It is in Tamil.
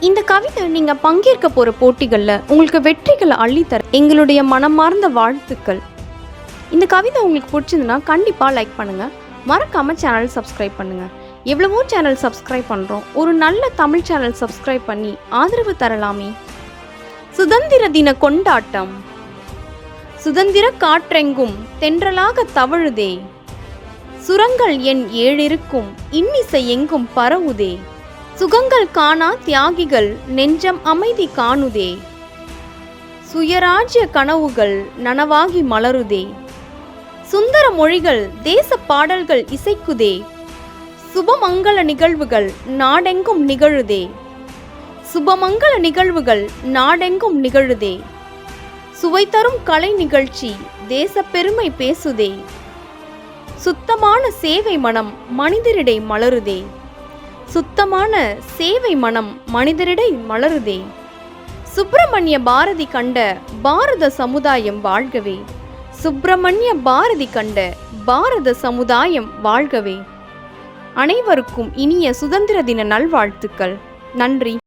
இந்த கவிதை நீங்க பங்கேற்க போற போட்டிகள்ல உங்களுக்கு வெற்றிகளை அள்ளித்தர எங்களுடைய மனமார்ந்த வாழ்த்துக்கள். இந்த கவிதை உங்களுக்கு பிடிச்சதுன்னா கண்டிப்பா லைக் பண்ணுங்க. மறக்காம சேனல் சப்ஸ்கிரைப் பண்ணுங்க. எவ்வளவோ சேனல் சப்ஸ்கிரைப் பண்றோம். ஒரு நல்ல தமிழ் சேனல் சப்ஸ்கிரைப் பண்ணி ஆதரவு தரலாமே. சுதந்திர தின கொண்டாட்டம். சுதந்திர காற்றெங்கும் தென்றலாக தவழுதே. சுரங்கள் என் ஏழிருக்கும் இன்னிசை எங்கும் பரவுதே. சுகங்கள் காணா தியாகிகள் நெஞ்சம் அமைதி காணுதே. சுயராஜ்ய கனவுகள் நனவாகி மலருதே. சுந்தர மொழிகள் தேச பாடல்கள் இசைக்குதே. சுபமங்கள நிகழ்வுகள் நாடெங்கும் நிகழுதே. சுபமங்கள நிகழ்வுகள் நாடெங்கும் நிகழுதே. சுவை தரும் கலை நிகழ்ச்சி தேச பெருமை பேசுதே. சுத்தமான சேவை மனம் மனிதரிடை மலருதே. சுத்தமான சேவை மனம் மனிதரிடை மலருதே. சுப்பிரமணிய பாரதி கண்ட பாரத சமுதாயம் வாழ்கவே. சுப்பிரமணிய பாரதி கண்ட பாரத சமுதாயம் வாழ்கவே. அனைவருக்கும் இனிய சுதந்திர தின நல்வாழ்த்துக்கள். நன்றி.